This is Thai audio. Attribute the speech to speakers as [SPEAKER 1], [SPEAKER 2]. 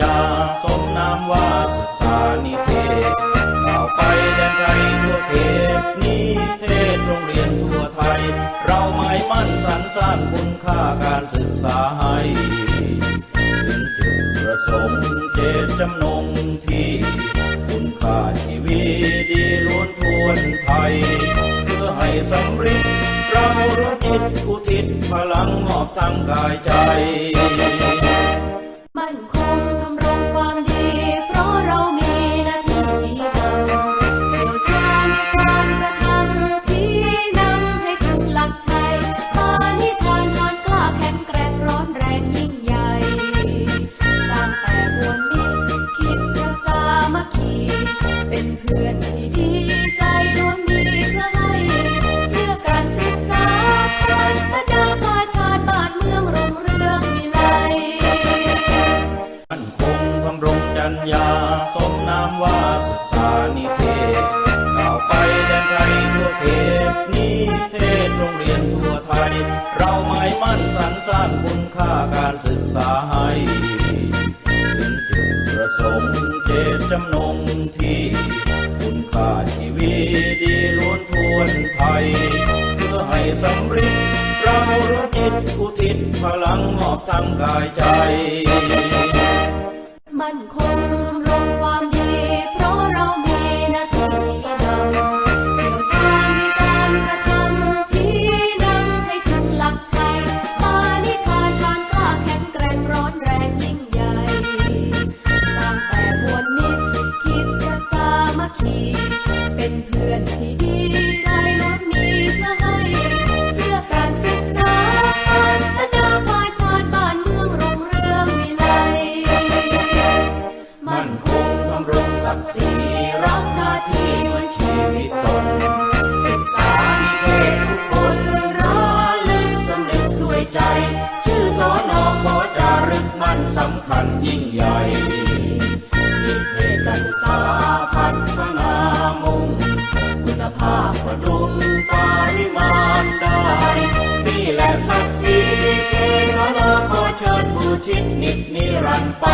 [SPEAKER 1] ยาส้มน้ำวาสศึกษานิเทศก้าวไปแดนไกลทั่วเขตนิเทศโรงเรียนทั่วไทย เราหมายมั่นสรรสร้างคุณค่าการศึกษาให้ถึงจุดประสงค์เจตจำนงที่ คุณค่าชีวิตดีล้วนทวนไทย เพื่อให้สำเร็จเรารู้จิตอุทิศพลังมอบทั้งกายใจ
[SPEAKER 2] ญาสมนามว่า
[SPEAKER 1] ศึกษานิเทศก้าวไปแดนไกลทั่วเขตนิเทศโรงเรียนทั่วไทย เราหมายมั่นสรรสร้างคุณค่าการศึกษาให้ถึงจุดประสงค์เจตจำนง มีดีล้วนทวนไทย เพื่อให้สำเร็จเรารู้จิตอุทิศพลังมอบทั้งกายใจ
[SPEAKER 2] มั่นคง ระลึกสำ
[SPEAKER 1] นึกด้วยใจ ชื่อสอนอขอจารึกมันสำคัญยิ่งใหญ่ ทิศนิดนิดนิรันดร์ไป